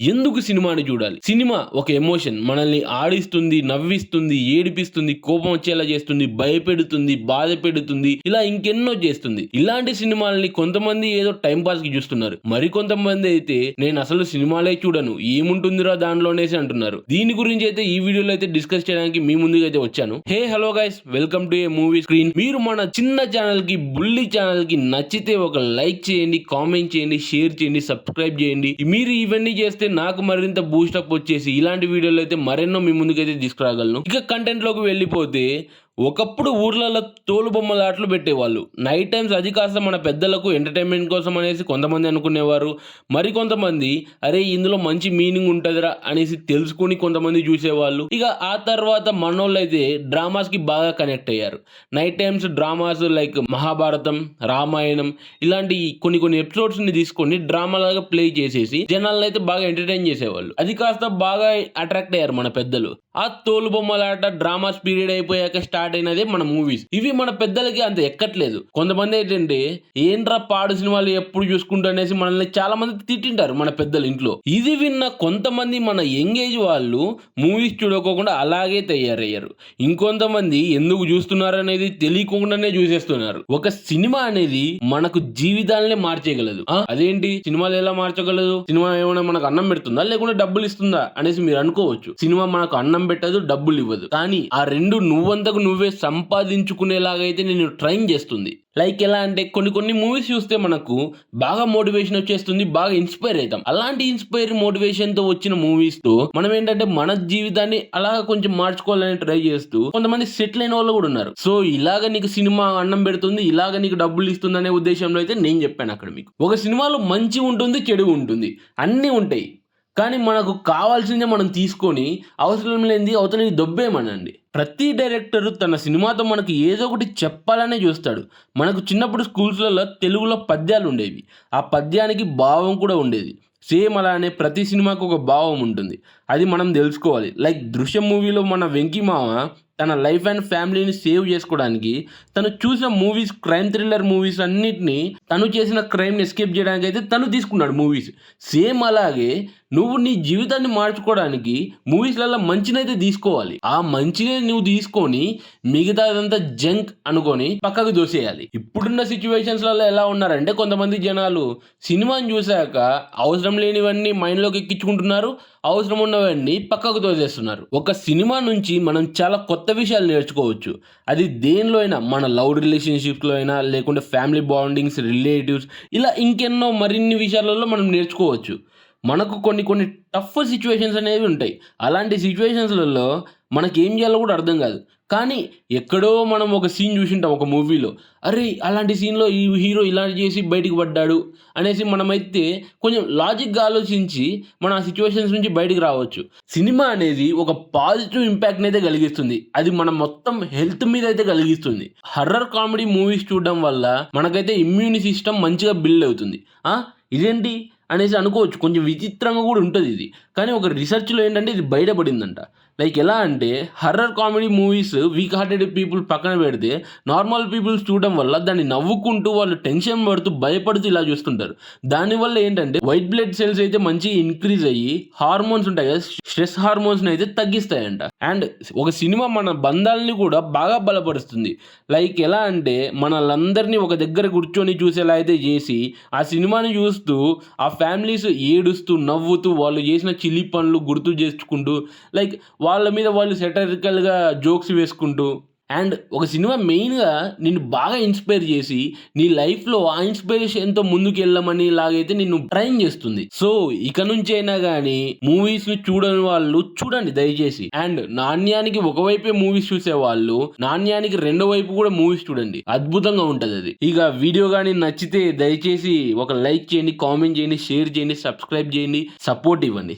ఎందుకు సినిమాని చూడాలి? సినిమా ఒక ఎమోషన్. మనల్ని ఆడిస్తుంది నవ్విస్తుంది ఏడిపిస్తుంది కోపం వచ్చేలా చేస్తుంది భయపెడుతుంది బాధ పెడుతుంది ఇలా ఇంకెన్నో చేస్తుంది. ఇలాంటి సినిమాలని కొంతమంది ఏదో టైం పాస్కి చూస్తున్నారు. మరి కొంతమంది అయితే నేను అసలు సినిమాలే చూడను. ఏముంటుందిరా దానిలోనేసి అంటున్నారు. దీని గురించి అయితే ఈ వీడియోలో అయితే డిస్కస్ చేయడానికి మీ ముందుగా అయితే వచ్చాను. Hey hello guys. Welcome to a movie screen. మీరు మన చిన్న ఛానల్కి బుల్లి ఛానల్కి నచ్చితే ఒక లైక్ చేయండి కామెంట్ చేయండి షేర్ చేయండి సబ్స్క్రైబ్ చేయండి. మీరు ఇవన్నీ చేస్తే నాకు మరింత బూస్టప్ వచ్చేసి ఇలాంటి వీడియోలు అయితే మరెన్నో మీ ముందుకైతే తీసుకురాగలను. ఇక కంటెంట్లోకి వెళ్ళిపోతే ఒకప్పుడు ఊర్లలో తోలు పెట్టేవాళ్ళు. నైట్ టైమ్స్ అది కాస్త మన పెద్దలకు ఎంటర్టైన్మెంట్ కోసం అనేసి కొంతమంది అనుకునేవారు. మరి కొంతమంది అరే ఇందులో మంచి మీనింగ్ ఉంటుందిరా అనేసి తెలుసుకుని కొంతమంది చూసేవాళ్ళు. ఇక ఆ తర్వాత మనోళ్ళు అయితే డ్రామాస్కి బాగా కనెక్ట్ అయ్యారు. Night times dramas like Mahabharatam Ramayanam ఇలాంటి కొన్ని కొన్ని ఎపిసోడ్స్ని తీసుకొని డ్రామాలాగా ప్లే చేసేసి జనాలను అయితే బాగా ఎంటర్టైన్ చేసేవాళ్ళు. అది కాస్త బాగా అట్రాక్ట్ అయ్యారు మన పెద్దలు. ఆ తోలు బొమ్మలాట డ్రామాస్ పీరియడ్ అయిపోయాక స్టార్ట్ అయినదే మన మూవీస్ ఇవి మన పెద్దలకి అంత ఎక్కట్లేదు. కొంతమంది ఏంటంటే ఏంట్రా పాడు సినిమాలు ఎప్పుడు చూసుకుంటూ అనేసి మనల్ని చాలా మంది తిట్టింటారు మన పెద్దలు ఇంట్లో. ఇది విన్న కొంతమంది మన యంగేజ్ వాళ్ళు మూవీస్ చూడకోకుండా అలాగే తయారయ్యారు. ఇంకొంతమంది ఎందుకు చూస్తున్నారు అనేది తెలియకుండానే చూసేస్తున్నారు. ఒక సినిమా అనేది మనకు జీవితాలనే మార్చేయగలదు. అదేంటి? సినిమాలు ఎలా మార్చగలదు? సినిమా ఏమైనా మనకు అన్నం పెడుతుందా? లేకుండా డబ్బులు ఇస్తుందా? అనేసి మీరు అనుకోవచ్చు. సినిమా మనకు అన్నం పెట్టదు డబ్బులు ఇవ్వదు. కానీ ఆ రెండు నువ్వంతకు నువ్వు సంపాదించుకునేలాగైతే నేను ట్రైన్ చేస్తుంది. లైక్ ఎలా అంటే కొన్ని కొన్ని మూవీస్ చూస్తే మనకు బాగా మోటివేషన్ వచ్చేస్తుంది బాగా ఇన్స్పైర్ అవుతాం. అలాంటి ఇన్స్పైర్ మోటివేషన్తో వచ్చిన మూవీస్తో మనం ఏంటంటే మన జీవితాన్ని అలా కొంచెం మార్చుకోవాలని ట్రై చేస్తూ కొంతమంది సెటిల్ అయిన వాళ్ళు కూడా ఉన్నారు. సో ఇలాగ నీకు సినిమా అన్నం పెడుతుంది ఇలాగ నీకు డబ్బులు ఇస్తుంది అనే ఉద్దేశంలో అయితే నేను చెప్పాను అక్కడ మీకు. ఒక సినిమాలో మంచి ఉంటుంది చెడు ఉంటుంది. అన్నీ ఉంటాయి. కానీ మనకు కావాల్సిందే మనం తీసుకొని అవసరం లేనిది అవతలని దొబ్బేమనండి ప్రతి డైరెక్టర్ తన సినిమాతో మనకు ఏదో ఒకటి చెప్పాలనే చూస్తాడు. మనకు చిన్నప్పుడు స్కూల్స్లలో తెలుగులో పద్యాలు ఉండేవి. ఆ పద్యానికి భావం కూడా ఉండేది. సేమ్ అలానే ప్రతి సినిమాకు ఒక భావం ఉంటుంది. అది మనం తెలుసుకోవాలి. లైక్ దృశ్యం మూవీలో మన వెంకీ మామ తన లైఫ్ అండ్ ఫ్యామిలీని సేవ్ చేసుకోవడానికి తను చూసిన మూవీస్ క్రైమ్ థ్రిల్లర్ మూవీస్ అన్నిటిని తను చేసిన క్రైమ్ని ఎస్కేప్ చేయడానికి అయితే తను తీసుకున్నాడు మూవీస్. సేమ్ అలాగే నువ్వు నీ జీవితాన్ని మార్చుకోవడానికి మూవీస్లలో మంచినైతే తీసుకోవాలి. ఆ మంచిని నువ్వు తీసుకొని మిగతాదంతా జంక్ అనుకొని పక్కకు దోసేయాలి. ఇప్పుడున్న సిచ్యువేషన్స్లలో ఎలా ఉన్నారంటే కొంతమంది జనాలు సినిమాని చూశాక అవసరం లేనివన్నీ మైండ్లోకి ఎక్కించుకుంటున్నారు. అవసరం ఉన్నవన్నీ పక్కకు తోసేస్తున్నారు. ఒక సినిమా నుంచి మనం చాలా కొత్త విషయాలు నేర్చుకోవచ్చు. అది దేనిలో అయినా మన లవ్ రిలేషన్షిప్స్లో అయినా లేకుంటే ఫ్యామిలీ బాండింగ్స్ రిలేటివ్స్ ఇలా ఇంకెన్నో మరిన్ని విషయాలలో మనం నేర్చుకోవచ్చు. మనకు కొన్ని కొన్ని టఫ్ సిచ్యువేషన్స్ అనేవి ఉంటాయి. అలాంటి సిచ్యువేషన్స్లలో మనకి ఏం చేయాలో కూడా అర్థం కాదు. కానీ ఎక్కడో మనం ఒక సీన్ చూసింటాం ఒక మూవీలో అరే అలాంటి సీన్లో ఈ హీరో ఇలాంటి చేసి బయటికి పడ్డాడు అనేసి మనమైతే కొంచెం లాజిక్గా ఆలోచించి మన ఆ సిచ్యువేషన్స్ నుంచి బయటికి రావచ్చు. సినిమా అనేది ఒక పాజిటివ్ ఇంపాక్ట్ని అయితే కలిగిస్తుంది. అది మన మొత్తం హెల్త్ మీద అయితే కలిగిస్తుంది. హర్రర్ కామెడీ మూవీస్ చూడడం వల్ల మనకైతే ఇమ్యూని సిస్టమ్ మంచిగా బిల్డ్ అవుతుంది. ఇదేంటి? అనేసి అనుకోవచ్చు. కొంచెం విచిత్రంగా కూడా ఉంటుంది ఇది. కానీ ఒక రీసెర్చ్లో ఏంటంటే ఇది బయటపడిందంట. లైక్ ఎలా అంటే horror comedy movies weak hearted people పక్కన పెడితే నార్మల్ పీపుల్స్ చూడడం వల్ల దాన్ని నవ్వుకుంటూ వాళ్ళు టెన్షన్ పడుతూ భయపడుతూ ఇలా చూస్తుంటారు. దానివల్ల ఏంటంటే వైట్ బ్లడ్ సెల్స్ అయితే మంచి ఇంక్రీజ్ అయ్యి హార్మోన్స్ ఉంటాయి కదా స్ట్రెస్ హార్మోన్స్ని అయితే తగ్గిస్తాయంట. అండ్ ఒక సినిమా మన బంధాలని కూడా బాగా బలపరుస్తుంది. లైక్ ఎలా అంటే మనలందరినీ ఒక దగ్గర కూర్చొని చూసేలా అయితే చేసి ఆ సినిమాని చూస్తూ ఆ ఫ్యామిలీస్ ఏడుస్తూ నవ్వుతూ వాళ్ళు చేసిన చిల్లి పనులు గుర్తు చేసుకుంటూ లైక్ వాళ్ళ మీద వాళ్ళు సెటరికల్గా జోక్స్ వేసుకుంటూ అండ్ ఒక సినిమా మెయిన్గా నిన్ను బాగా ఇన్స్పైర్ చేసి నీ లైఫ్లో ఆ ఇన్స్పిరేషన్తో ముందుకు వెళ్ళమని లాగైతే నిన్ను ట్రైన్ చేస్తుంది. సో ఇక నుంచైనా కానీ మూవీస్ని చూడని వాళ్ళు చూడండి దయచేసి. అండ్ నాణ్యానికి ఒకవైపే మూవీస్ చూసే వాళ్ళు నాణ్యానికి రెండో వైపు కూడా మూవీస్ చూడండి. అద్భుతంగా ఉంటుంది అది. ఇక వీడియో కానీ నచ్చితే దయచేసి ఒక లైక్ చేయండి కామెంట్ చేయండి షేర్ చేయండి సబ్స్క్రైబ్ చేయండి సపోర్ట్ ఇవ్వండి.